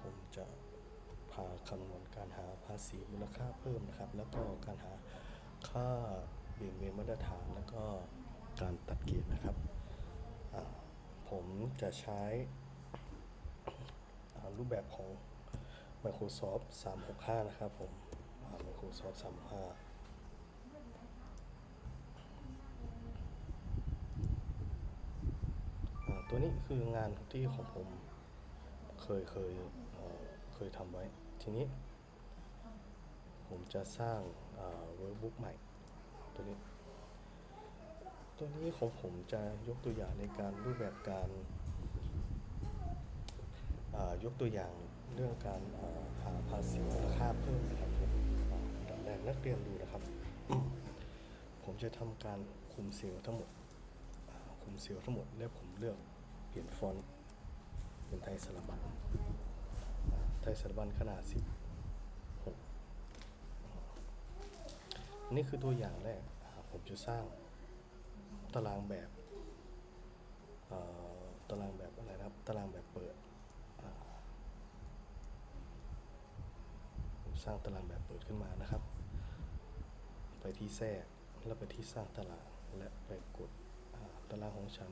ผมจะพาคำนวณการหาภาษีมูลค่าเพิ่มนะครับ แล้วก็การหาค่าเบี่ยงเบนมาตรฐานแล้วก็การตัดเกณฑ์นะครับ ผมจะใช้รูปแบบของ Microsoft 365 นะครับผม Microsoft 365ตัวนี้คืองานที่ของผม เคยเคยเเคยทำไว้ ทีนี้ ผมจะสร้างเวิร์กบุ๊กใหม่ ตัวนี้ ตัวนี้ของผมจะยกตัวอย่างในการรูปแบบการายกตัวอย่างเรื่องการาหาภาษีมูลค่าเพิ่มนะครับผมอ่นดับแรกนักเรียนดูนะครับ ผมจะทำการคุมเซลล์ทั้งหมดคุมเซลล์ทั้งหมด แล้วผมเลือกเปลี่ยนฟอนต์ เป็นไทยสลับบันไทยสลับบันขนาด 16นนี่คือตัวอย่างแรก ผมจะสร้างตารางแบบตารางแบบอะไรนะครับ ตารางแบบเปิดผมสร้างตารางแบบเปิดขึ้นมานะครับ ไปที่แทรกแล้วไปที่สร้างตารางและไปกดตารางของฉัน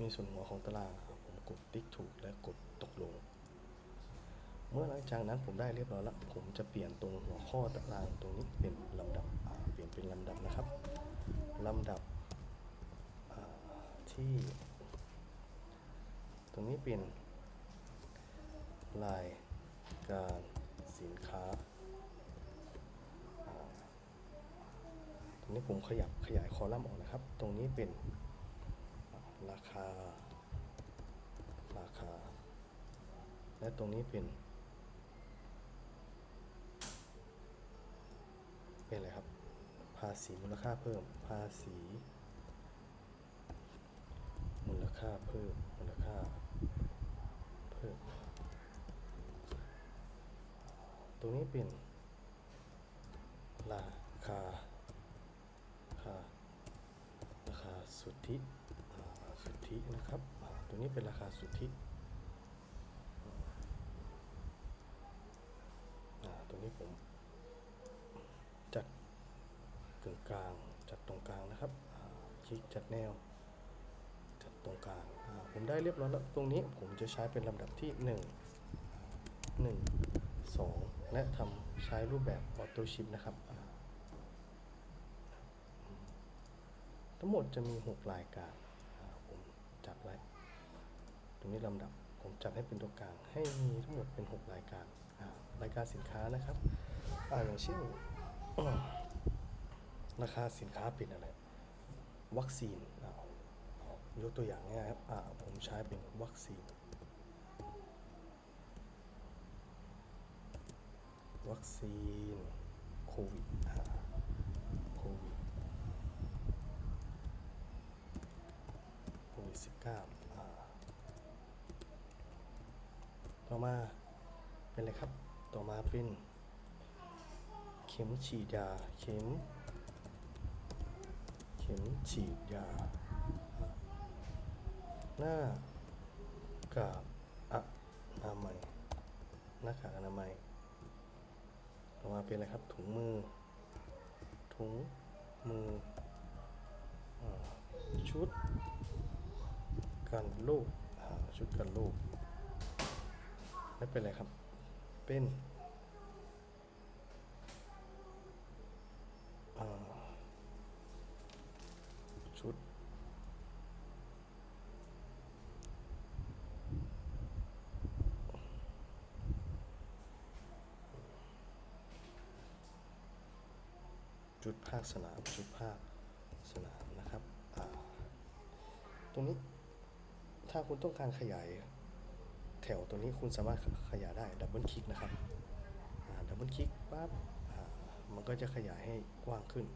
มีส่วนหัวของตารางผม กดติ๊กถูกและกดตกลง เมื่อหลังจากนั้นผมได้เรียบร้อยแล้ว ผมจะเปลี่ยนตรงหัวข้อตารางตรงนี้เป็นลำดับเปลี่ยนเป็นลำดับนะครับลำดับที่ ตรงนี้เป็นรายการสินค้าตรงนี้ผมขยับขยายคอลัมน์ออกนะครับ ตรงนี้เป็นราคา ราและตรงนี้เป็น เป็นอะไรครับ ภาษีมูลค่าเพิ่ม ภาษี มูลค่าเพิ่ม มูลค่าเพิ่ม ตรงนี้เป็น ราคาราคาราคาสุทธิสุทธินะครับ ตัวนี้เป็นราคาสุทธิอ่ตัวนี้ผมจัดกึ่งกลางจัดตรงกลางนะครับคลิกจัดแนว จัดตรงกลางผมได้เรียบร้อยแล้วตรงนี้ผมจะใช้เป็นลำดับที่ 1 1 2 และทำใช้รูปแบบออโต้ชิปนะครับ ทั้งหมดจะมี 6 รายการผมจัดไว้ นี้ลำดับ ผมจัดให้เป็นตัวกลาง ให้มีทั้งหมดเป็น 6 รายการรายการสินค้านะครับอ่าอย่างเช่นราคาสินค้าเป็นอะไร วัคซีนยกตัวอย่างง่ายครับผมใช้เป็นวัคซีน วัคซีนโควิดโควิดโควิด19อ่า ต่อมาเป็นอะไรครับ ต่อมาเป็น เข็มฉีดยา เข็ม เข็มฉีดยา หน้ากากอนามัยหน้ากากอนามัยต่อมาเป็นอะไรครับ ถุงมือ ถุงมืออชุดกันโรคอ่ชุดกันโรค ไม่เป็นไรครับ เป็นชุด จุดภาคสนามจุดภาคสนามนะครับ ตรงนี้ถ้าคุณต้องการขยาย ถวตัวนี้คุณสามารถขยายได้ดับเบิลคลิกนะครับดับเบิลคลิกปั๊บมันก็จะขยายให้กว้างขึ้น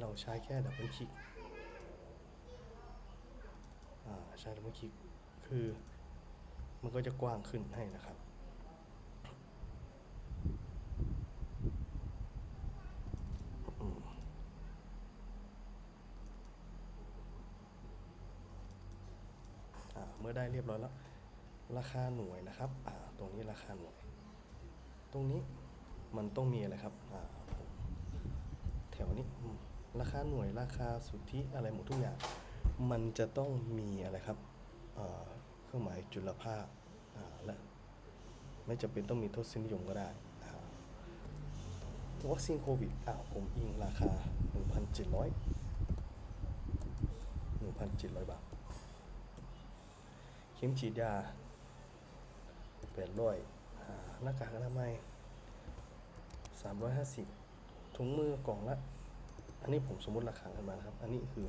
เราใช้แค่ดับเบิลคลิกใช้ดับเบิลคลิกคือมันก็จะกว้างขึ้นให้นะครับเมื่อได้เรียบร้อยแล้ว ราคาหน่วยนะครับอ่าตรงนี้ราคาหน่วย ตรงนี้มันต้องมีอะไรครับอ่าแถวนี้ราคาหน่วยราคาสุทธิอะไรหมดทุกอย่าง มันจะต้องมีอะไรครับเครื่องหมายจุลภาคและไม่จำเป็นต้องมีทศนิยมก็ได้วัคซีนโควิดอ่าผมอิงราคา 1,700 1,700 บาท เข็มฉีดยา แปดร้อยหน้ากากอนามัยสามร้อยห้าสิบถุงมือกล่องละ อันนี้ผมสมมติราคากันมานะครับ อันนี้คือ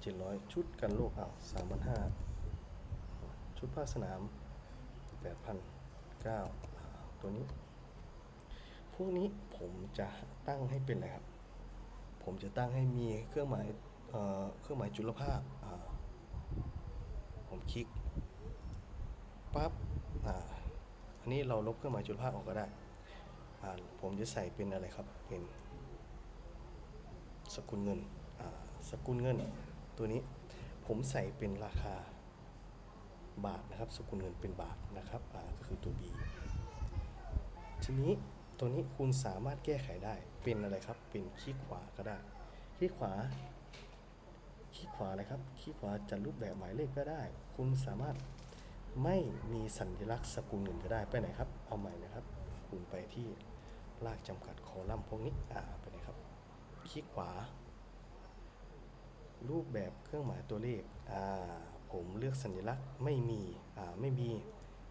เจ็ดร้อยชุดกันโรคอ้าวสามพันห้าชุดภาคสนามแปดพันเก้าตัวนี้ พวกนี้ผมจะตั้งให้เป็นอะไรครับ ผมจะตั้งให้มีเครื่องหมายเเครื่องหมายจุลภาคผมคลิกปั๊บอ่า อันนี้เราลบเครื่องหมายจุลภาคออกก็ได้ ผมจะใส่เป็นอะไรครับ เป็นสกุลเงิน สกุลเงินตัวนี้ผมใส่เป็นราคาบาทนะครับ สกุลเงินเป็นบาทนะครับก็คือตัว B ทีนี้ตัวนี้คุณสามารถแก้ไขได้เป็นอะไรครับ เป็นคลิกขวาก็ได้คลิกขวาคลิกขวาเลยครับคลิกขวาจัดรูปแบบหมายเลขก็ได้ คุณสามารถ ไม่มีสัญลักษณ์สกุลอื่นก็ได้ไปไหนครับ เอาใหม่นะครับคุณไปที่ลากจำกัดคอลัมน์พวกนี้อ่าไปไหนครับคลิกขวา รูปแบบเครื่องหมายตัวเลขอ่าผมเลือกสัญลักษณ์ไม่มีอ่าไม่มี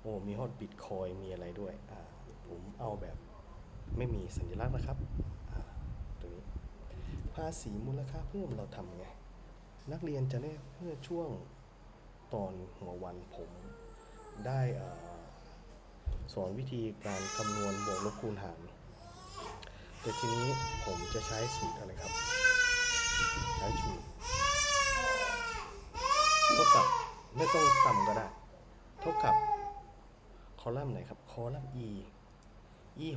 โอ้มีฮอตบิตคอยมีอะไรด้วยอ่าผมเอาแบบไม่มีสัญลักษณ์นะครับอ่าตัวนี้ภาษีมูลค่าเพิ่มเราทำไงนักเรียนจะได้เมื่อช่วงตอนหัววันผม ได้สอนวิธีการคำนวณบวกลบคูณหาร แต่ทีนี้ผมจะใช้สูตรอะไรครับ ใช้สูตรเท่ากับไม่ต้องซ้ำก็ได้ เท่ากับคอลัมน์ไหนครับ คอลัมน์ e e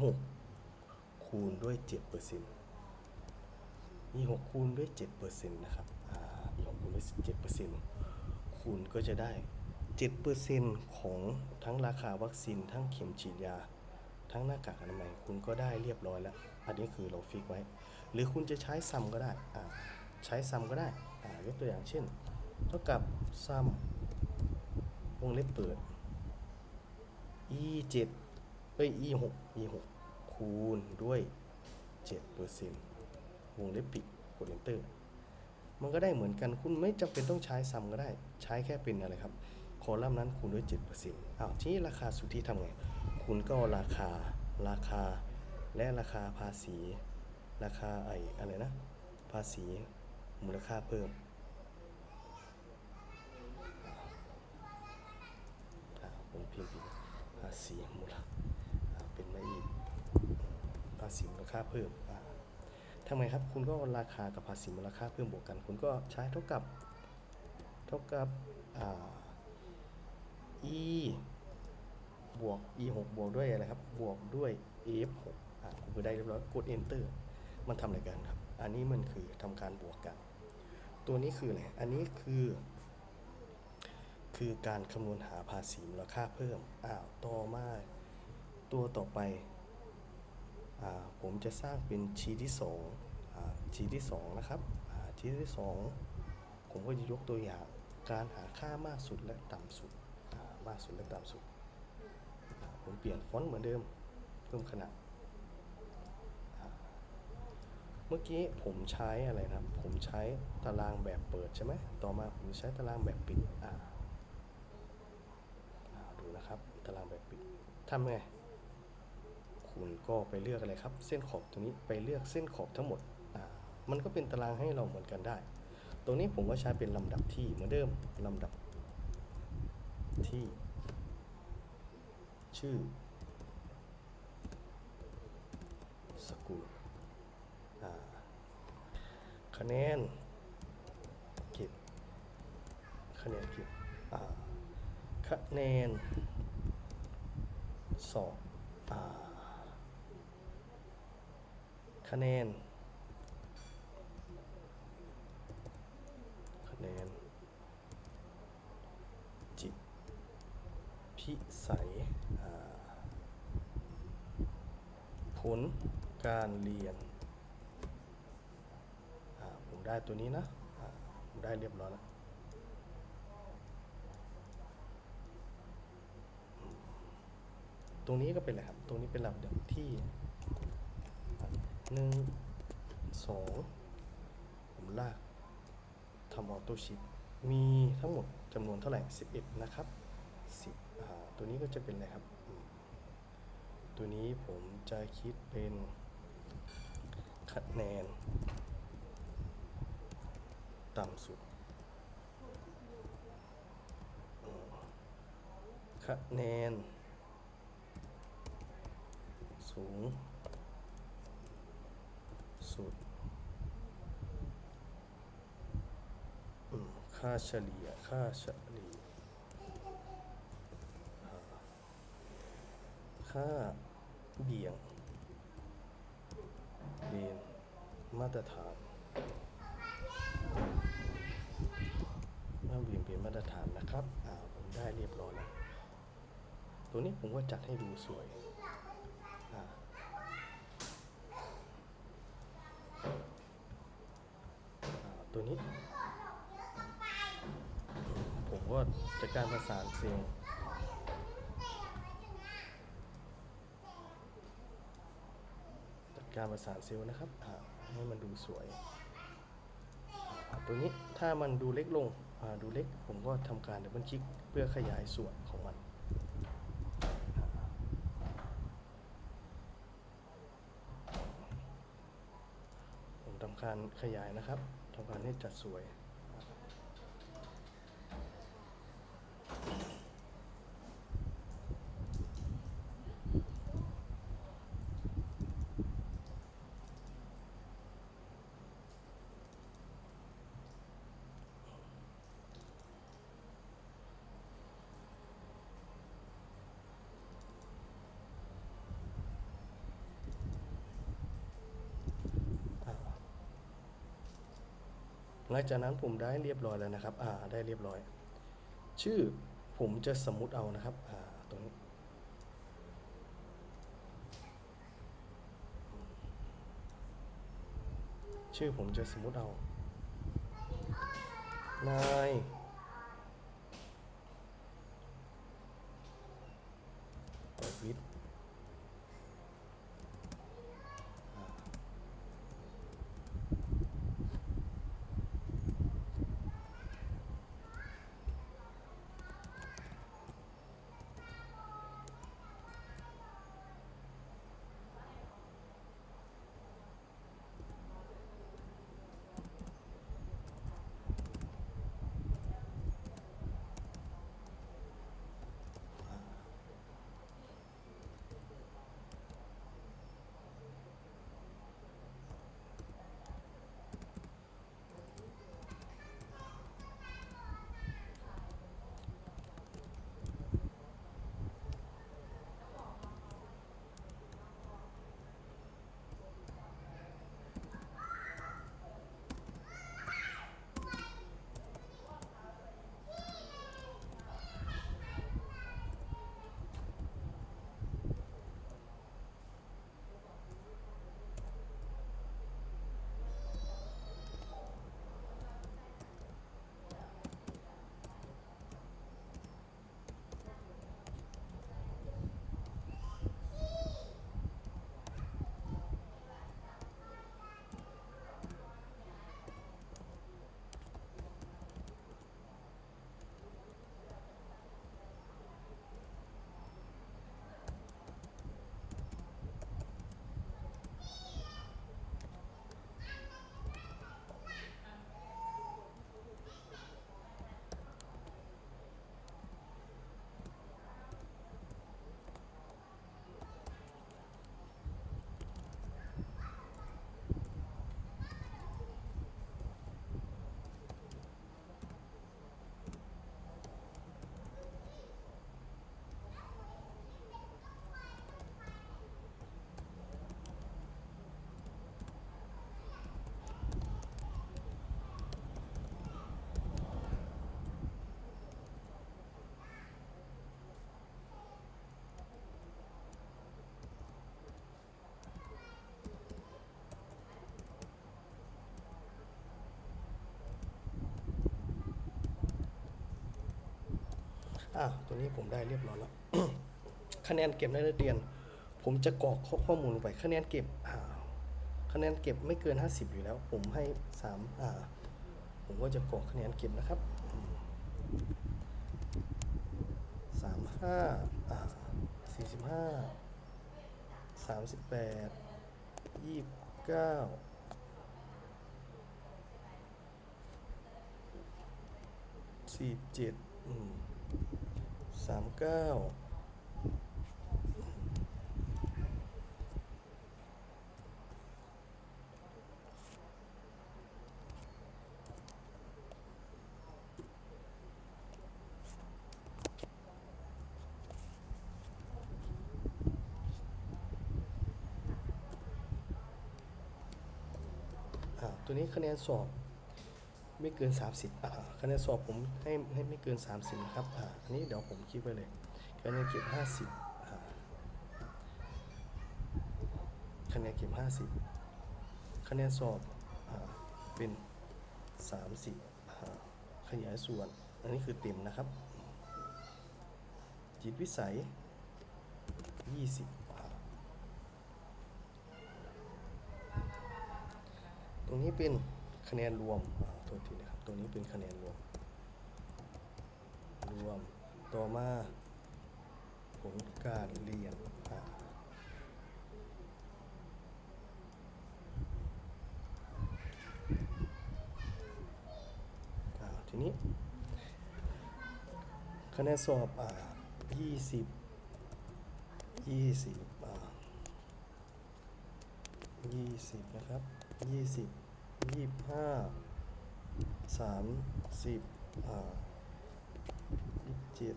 6คูณด้วย7เปอร์เซ็นต์ e 6คูณด้วย7เปอร์เซ็นต์นะครับ อ่า e 6คูณด้วย7เปอร์เซ็นต์คูณก็จะได้ 7เปอร์เซ็นของทั้งราคาวัคซีน ทั้งเข็มฉีดยา ทั้งหน้ากากอนามัยคุณก็ได้เรียบร้อยแล้ว อันนี้คือเราฟิกไว้ หรือคุณจะใช้ซัมก็ได้อ่าใช้ซัมก็ได้อ่ายกตัวอย่างเช่น เท่ากับซัมวงเล็บเปิด e 7เอ้ย e 6 e 6คูณด้วย7เปอร์เซ็นวงเล็บปิดกด enter มันก็ได้เหมือนกันคุณไม่จำเป็นต้องใช้ซ้ำก็ได้ ใช้แค่เป็นอะไรครับ คอลัมน์นั้นคูณด้วย 7%อ้าวที่ราคาสุทธิทำไง คุณก็ราคาราคาและราคาภาษี ราคาไออะไรนะ ภาษีมูลค่าเพิ่มผมพิมพ์ผิดภาษีมูลอ่าเป็นไม่อีกภาษีมูลค่าเพิ่มทำไมครับ คุณก็ราคากับภาษีมูลค่าเพิ่มบวกกัน คุณก็ใช้เท่ากับ เท่ากับอ่า e บวก e 6บวกด้วยอะไรครับ บวกด้วย f 6อ่าคุณก็ได้เรียบร้อยกด enter มันทำอะไรกันครับ อันนี้มันคือทำการบวกกัน ตัวนี้คืออะไร อันนี้คือ คือการคำนวณหาภาษีมูลค่าเพิ่ม อ้าวต่อมาตัวต่อไปอ่าผมจะสร้างเป็นชีทที่2อ่าชีทที่ 2 นะครับอ่าชีทที่ 2 ผมก็จะยกตัวอย่างการหาค่ามากสุดและต่ำสุดาสุดและต่ำสุด ผมเปลี่ยนฟอนต์เหมือนเดิมเพิ่มขนาด เมื่อกี้ผมใช้อะไรนะครับผมใช้ตารางแบบเปิดใช่ไหมต่อมาผมใช้ตารางแบบปิดอ่าดูนะครับตารางแบบปิดทำไงคุณก็ไปเลือกอะไรครับ เส้นขอบตรงนี้ไปเลือกเส้นขอบทั้งหมดอ่ามันก็เป็นตารางให้เราเหมือนกันได้ ตรงนี้ผมก็ใช้เป็นลำดับที่เหมือนเดิมลำดับ ที่ ชื่อ สกุลคะแนนเก็บคะแนนเก็บคะแนนสอบคะแนน ธิสัยอ่ผลการเรียนผมได้ตัวนี้นะผมได้เรียบร้อยแล้วตรงนี้ก็เป็นอะไรครับ ตรงนี้เป็นลำดับที่หนึ่งสองผมลากทำออโต้ชิปมีทั้งหมดจำนวนเท่าไหร่ 11 นะครับ 10 ตัวนี้ก็จะเป็นอะไรครับ ตัวนี้ผมจะคิดเป็นคะแนน ต่ำสุดคะแนน สูง สุดค่าเฉลี่ยค่าเฉลี่ยอ่า ค่าเบี่ยงเบนมาตรฐานค่าเบี่ยงเบนมาตรฐานนะครับ อ่า ผมได้เรียบร้อยแล้ว ตัวนี้ผมก็จัดให้ดูสวย อ่าตัวนี้ ผมก็จัดการประสานเซลล์จัด การประสานเซลล์นะครับให้มันดูสวยตัวนี้ถ้ามันดูเล็กลงดูเล็กผมก็ทำการดับเบิลคลิกเพื่อขยายส่วนของมันผมทำการขยายนะครับทำการให้จัดสวย อ่า หลังจากนั้นผมได้เรียบร้อยแล้วนะครับอ่าได้เรียบร้อย ชื่อผมจะสมมุติเอานะครับอ่าตรงนี้ชื่อผมจะสมมุติเอานาย อะตัวนี้ผมได้เรียบร้อยแล้ว คะแนนเก็บในนักเรียน ผมจะกรอกข้อข้อมูลลงไป คะแนนเก็บอ่าคะแนนเก็บไม่เกิน 50 อยู่แล้ว ผมให้3อ่าผมก็จะกรอกคะแนนเก็บนะครับสามห้าอ่าสี่สิบห้าสามสิบแปดยี่สิบเก้าสี่เจ็ด สามเก้าอ่าตัวนี้คะแนนสอบ ไม่เกิน 30อ่าคะแนนสอบผมให้ให้ไม่เกิน 30นะครับอ่าอันนี้เดี๋ยวผมคิดไว้เลยคะแนนเก็บ50อ่าคะแนนเก็บ50คะแนนสอบอ่าเป็น 30อ่าขยายส่วน อันนี้คือเต็มนะครับ จิตวิสัย 20อ่าตรงนี้เป็นคะแนนรวมอ่า โทษทีนะครับตรงนี้เป็นคะแนนรวม รวม ต่อมาผลการเรียนทีนี้ คะแนนสอบอ่ายี่สิบยี่สิบอ่ายี่สิบนะครับยี่สิบยี่ สาสามสิบอ่ายี่สิบเจ็ด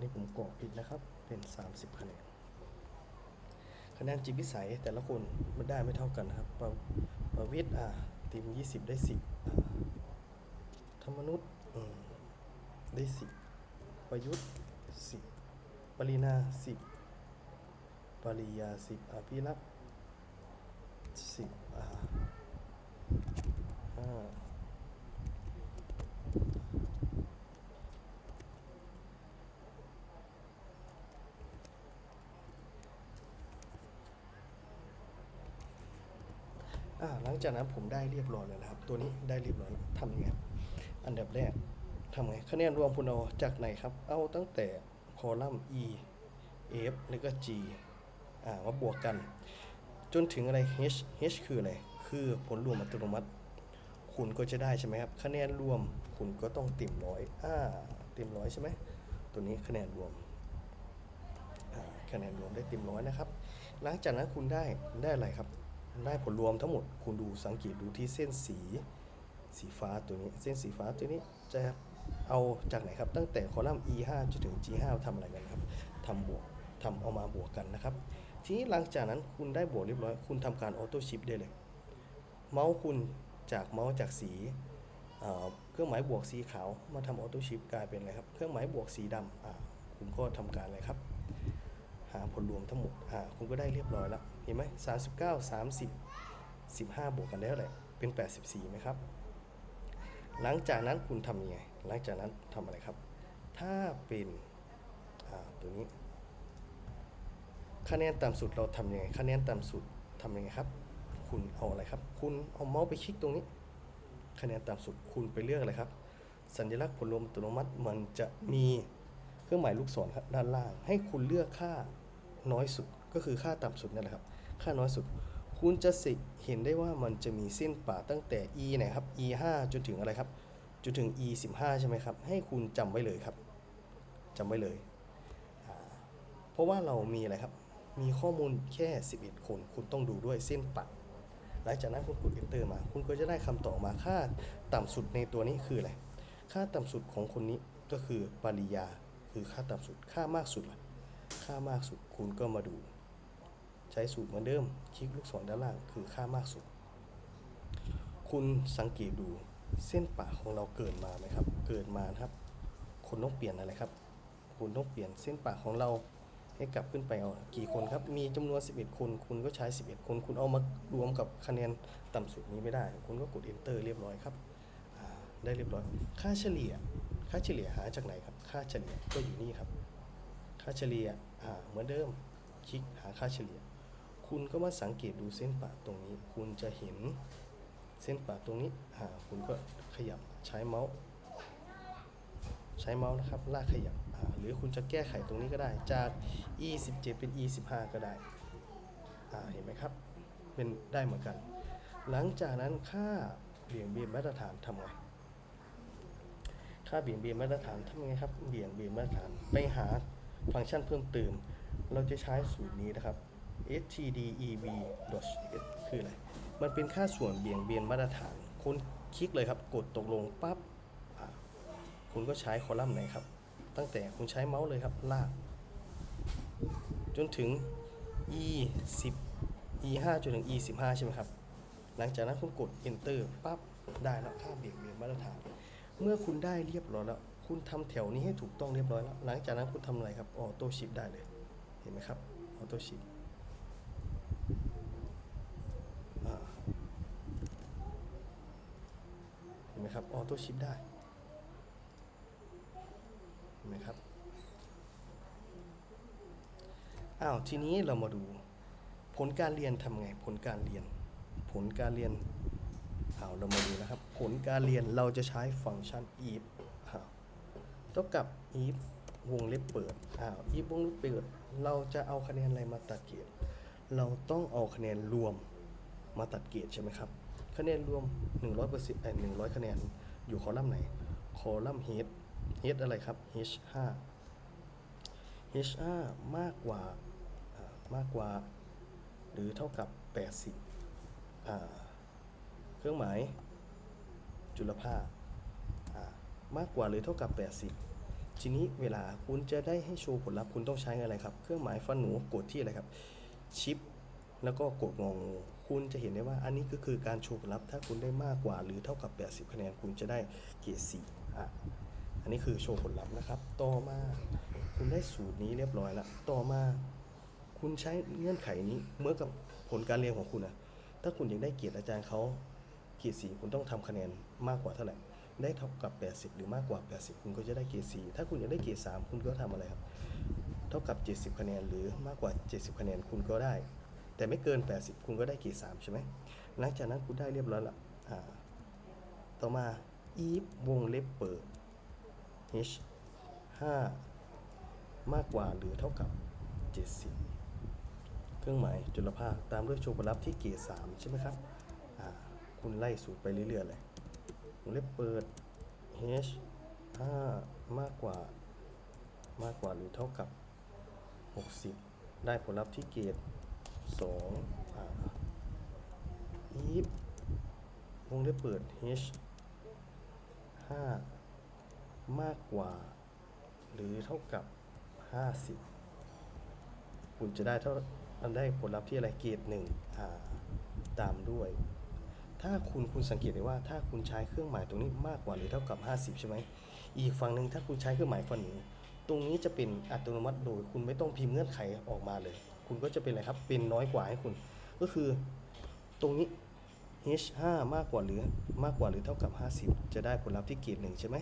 นี่ผมกรอกผิดนะครับ เป็น 30 คะแนน คะแนนจิตวิสัยแต่ละคนมันได้ไม่เท่ากันนะครับ ประประวิทย์อ่าทีม20 ได้ 10ธรรมนุษย์ได้ 10 ประยุทธ์ 10 ปรินา 10 ปริยา 10อภิรักษ์10อ่าห้า อ่าหลัง จากนั้นผมได้เรียบร้อยแล้วนะครับ ตัวนี้ได้เรียบร้อยทำยังไงอันดับแรกทำไงคะแนนรวมคุณเอาจากไหนครับ เอาตั้งแต่คอลัมน์ e f แล้วก็ g อ่ามาบวกกัน จนถึงอะไร h h คืออะไร คือผลรวมอัตโนมัติ คุณก็จะได้ใช่ไหมครับคะแนนรวมคุณก็ต้องเต็มร้อยอ่าเต็มร้อยใช่ไหมตัวนี้คะแนนรวมคะแนนรวมได้เต็มร้อยนะครับ หลังจากนั้นคุณได้ได้อะไรครับ ได้ผลรวมทั้งหมดคุณดูสังเกตดูที่เส้นสีสีฟ้าตัวนี้เส้นสีฟ้าตัวนี้จะเอาจากไหนครับ ตั้งแต่คอลัมน์ e 5จนถึง g 5ทำอะไรกันครับทำบวกทำเอามาบวกกันนะครับ ทีนี้หลังจากนั้นคุณได้บวกเรียบร้อย คุณทำการออโต้ชิปได้เลย เมาส์คุณจากเมาส์จากสีเครื่องหมายบวกสีขาวมาทำออโต้ชิปกลายเป็นอะไรครับ เครื่องหมายบวกสีดำคุณก็ทำการอะไรครับ หาผลรวมทั้งหมดคุณก็ได้เรียบร้อยแล้ว เห็นไหม39 30 15บสิบห้าบวกกันแล้วแหละเป็น84ไหมครับ หลังจากนั้นคุณทำยังไง หลังจากนั้นทำอะไรครับ ถ้าเป็นตัวนี้ คะแนนต่ำสุดเราทำยังไง คะแนนต่ำสุดทำยังไงครับ คุณเอาอะไรครับ คุณเอาเมาส์ไปคลิกตรงนี้ คะแนนต่ำสุดคุณไปเลือกอะไรครับ สัญลักษณ์ผลรวมอัตโนมัติมันจะมีเครื่องหมายลูกศรครับด้านล่าง ให้คุณเลือกค่าน้อยสุด ก็คือค่าต่ำสุดนั่นแหละครับ ค่าน้อยสุด คุณจะสิเห็นได้ว่ามันจะมีเส้นป่าตั้งแต่ e ไหนครับ e 5จนถึงอะไรครับ จนถึง e 15ใช่ไหมครับ ให้คุณจำไว้เลยครับจำไว้เลย เพราะว่าเรามีอะไรครับ มีข้อมูลแค่ 11 คน คุณต้องดูด้วยเส้นปัด หลังจากนั้นคุณกด enter มา คุณก็จะได้คำตอบมาค่าต่ำสุดในตัวนี้คืออะไร ค่าต่ำสุดของคนนี้ก็คือปริยา คือค่าต่ำสุด ค่ามากสุดล่ะ ค่ามากสุดคุณก็มาดู ใช้สูตรเหมือนเดิม คลิกลูกศรด้านล่างคือค่ามากสุด คุณสังเกตดูเส้นปะของเราเกิดมาไหมครับ เกิดมานะครับ คุณต้องเปลี่ยนอะไรครับ คุณต้องเปลี่ยนเส้นปะของเราให้กลับขึ้นไปเอากี่คนครับ มีจำนวน 11 คน คุณก็ใช้ 11 คน คุณเอามารวมกับคะแนนต่ำสุดนี้ไม่ได้ คุณก็กด enter เรียบร้อยครับ ได้เรียบร้อย ค่าเฉลี่ย ค่าเฉลี่ยหาจากไหนครับ ค่าเฉลี่ยก็อยู่นี่ครับ ค่าเฉลี่ย เหมือนเดิม คลิกหาค่าเฉลี่ย คุณก็มาสังเกตดูเส้นปะตรงนี้ คุณจะเห็นเส้นปะตรงนี้อ่าคุณก็ขยับใช้เมาส์ ใช้เมาส์นะครับ ลากขยับอ่าหรือคุณจะแก้ไขตรงนี้ก็ได้ จาก e 17เป็น e 15ก็ได้อ่าเห็นไหมครับ เป็นได้เหมือนกัน หลังจากนั้นค่าเบี่ยงเบนมาตรฐานทำไงค่าเบี่ยงเบนมาตรฐานทำไงครับ เบี่ยงเบนมาตรฐานไปหาฟังก์ชันเพิ่มเติม เราจะใช้สูตรนี้นะครับ stdev s คืออะไร มันเป็นค่าส่วนเบี่ยงเบนมาตรฐาน คุณคลิกเลยครับ กดตกลงปั๊บ คุณก็ใช้คอลัมน์ไหนครับ ตั้งแต่คุณใช้เมาส์เลยครับ ลาก จนถึง e 10 e 5จนถึง e 15ใช่ไหมครับ หลังจากนั้นคุณกด enter ปั๊บ ได้แล้วค่าเบี่ยงเบนมาตรฐาน เมื่อคุณได้เรียบร้อยแล้ว คุณทำแถวนี้ให้ถูกต้องเรียบร้อยแล้ว หลังจากนั้นคุณทำอะไรครับ ออโต้ชิปได้เลย เห็นไหมครับ ออโต้ชิปเห็ นไหมครับออโต้ชิปได้เห็นไหมครับอ้าวทีนี้เรามาดู ผลการเรียนทำไง ผลการเรียน ผลการเรียนอ้าวเรามาดูนะครับ ผลการเรียนเราจะใช้ฟังก์ชัน if อ้าวเท่ากับ if วงเล็บเปิดอ้าว if วงเล็บเปิด เราจะเอาคะแนนอะไรมาตัดเกรดเราต้องเอาคะแนนรวมมาตัดเกรดใช่ไหมครับ คะแนนรวม 100%เอ่อ100คะแนนอยู่คอลัมน์ไหน คอลัมน์ head head อะไรครับ h 5 h 5มากกว่ามากกว่า หรือเท่ากับ 80 เครื่องหมาย จุลภาคมากกว่าหรือเท่ากับ 80 ทีนี้เวลาคุณจะได้ให้โชว์ผลลัพธ์คุณต้องใช้อะไรครับ เครื่องหมายฟันหนูกดที่อะไรครับ ชิป แล้วก็กดงองู คุณจะเห็นได้ว่าอันนี้ก็คือการโชว์ผลลัพธ์ถ้าคุณได้มากกว่าหรือเท่ากับ 80 คะแนนคุณจะได้เกรด4อะอันนี้คือโชว์ผลลัพธ์นะครับ ต่อมาคุณได้สูตรนี้เรียบร้อยแล้วต่อมาคุณใช้เงื่อนไขนี้เมื่อกับผลการเรียนของคุณนะถ้าคุณอยากได้เกียรติอาจารย์เขาเกียรติสีคุณต้องทำคะแนนมากกว่าเท่าไหร่ได้เท่ากับ 80 หรือมากกว่า 80 คุณก็จะได้เกียรติสีถ้าคุณอยากได้เกียรติ3คุณก็ทำอะไรครับ เท่ากับ 70 คะแนนหรือมากกว่า 70 คะแนนคุณก็ได้ แต่ไม่เกิน 80 คุณก็ได้เกียรติ3ใช่ไหมหลังจากนั้นคุณได้เรียบร้อยละอ่าต่อมา if วงเล็บเปิด h 5มากกว่าหรือเท่ากับ 70 เครื่องหมายจุลภาคตามด้วยโชว์ผลลัพธ์ที่เกรด3ใช่ไหมครับคุณไล่สูตรไปเรื่อยๆเลยวงเล็บเปิด h 5มากกว่ามากกว่าหรือเท่ากับ 60 ได้ผลลัพธ์ที่เกรด 2อ่า if วงเล็บเปิด h 5 มากกว่า หรือเท่ากับ 50 คุณจะได้เท่าอันได้ผลลัพธ์ที่อะไรเกรดหนึ่งตามด้วย ถ้าคุณคุณสังเกตได้ว่าถ้าคุณใช้เครื่องหมายตรงนี้มากกว่าหรือเท่ากับ 50 ใช่ไหมอีกฝั่งหนึ่งถ้าคุณใช้เครื่องหมายฝั่งนี้ตรงนี้จะเป็นอัตโนมัติโดยคุณไม่ต้องพิมพ์เงื่อนไขออกมาเลย คุณก็จะเป็นอะไรครับ เป็นน้อยกว่าให้คุณ ก็คือตรงนี้ h 5มากกว่าหรือมากกว่าหรือเท่ากับ 50 จะได้ผลลัพธ์ที่เกรดหนึ่งใช่ไหม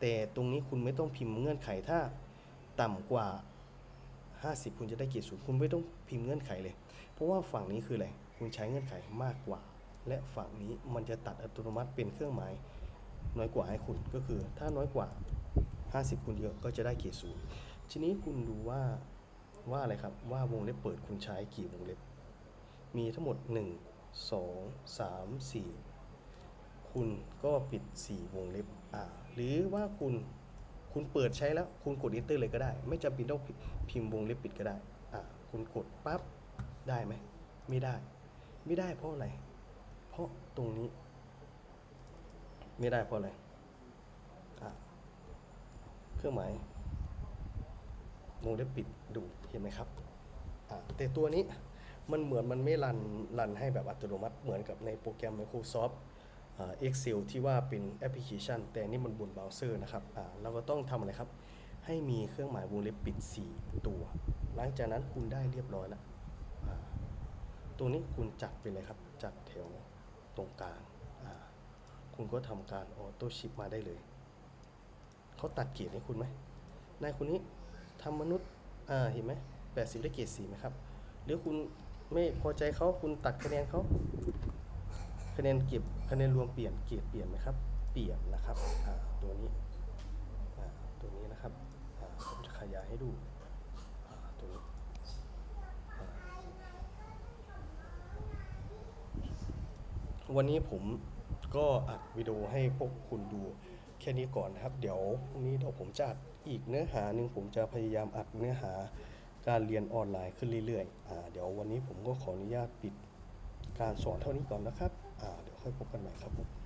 แต่ตรงนี้คุณไม่ต้องพิมพ์เงื่อนไขถ้าต่ำกว่า 50 คุณจะได้เกรดศูนย์คุณไม่ต้องพิมพ์เงื่อนไขเลย เพราะว่าฝั่งนี้คืออะไร คุณใช้เงื่อนไขมากกว่า และฝั่งนี้มันจะตัดอัตโนมัติเป็นเครื่องหมายน้อยกว่าให้คุณ ก็คือถ้าน้อยกว่า 50 คุณเยอะก็จะได้เกรดศูนย์ทีนี้คุณดูว่า ว่าอะไรครับ ว่าวงเล็บเปิดคุณใช้กี่วงเล็บ มีทั้งหมด 1 2 3 4 คุณก็ปิด 4 วงเล็บอ่าหรือว่าคุณคุณเปิดใช้แล้วคุณกด enter เลยก็ได้ ไม่จำเป็นต้องพิมพ์วงเล็บปิดก็ได้อ่าคุณกดปั๊บได้ไหมไม่ได้ ไม่ได้เพราะอะไร เพราะตรงนี้ ไม่ได้เพราะอะไรอะเครื่องหมาย วงเล็บปิดดูเห็นไหมครับแต่ตัวนี้มันเหมือนมันไม่รันรันให้แบบอัตโนมัติเหมือนกับในโปรแกรม Microsoft อ่า Excel ที่ว่าเป็นแอปพลิเคชัน แต่นี่มันบนเบราว์เซอร์นะครับเราก็ต้องทำอะไรครับ ให้มีเครื่องหมายวงเล็บปิด 4 ตัว หลังจากนั้นคุณได้เรียบร้อยแล้วตรงนี้คุณจัดไปเลยครับ จัดแถวตรงกลางคุณก็ทำการออโต้ชิปมาได้เลย เขาตัดเกียรติให้คุณไหมนายคนนี้ ทำมนุษย์อ่าเห็นไหมแปดสิบได้เกียรติสี่ไหมครับ หรือคุณไม่พอใจเขาคุณตัดคะแนนเขาคะแนนเก็บคะแนนรวมเปลี่ยนเกียรติเปลี่ยนไหมครับ เปลี่ยนนะครับตัวนี้ตัวนี้นะครับผมจะขยายให้ดูตัวนี้วันนี้ผมก็อัดวิดีโอให้พวกคุณดูแค่นี้ก่อนนะครับ เดี๋ยวพรุ่งนี้เดี๋ยวผมจะอัด อีกเนื้อหาหนึ่งผมจะพยายามอัดเนื้อหาการเรียนออนไลน์ขึ้นเรื่อยๆอ่าเดี๋ยววันนี้ผมก็ขออนุญาตปิดการสอนเท่านี้ก่อนนะครับอ่าเดี๋ยวค่อยพบกันใหม่ครับผม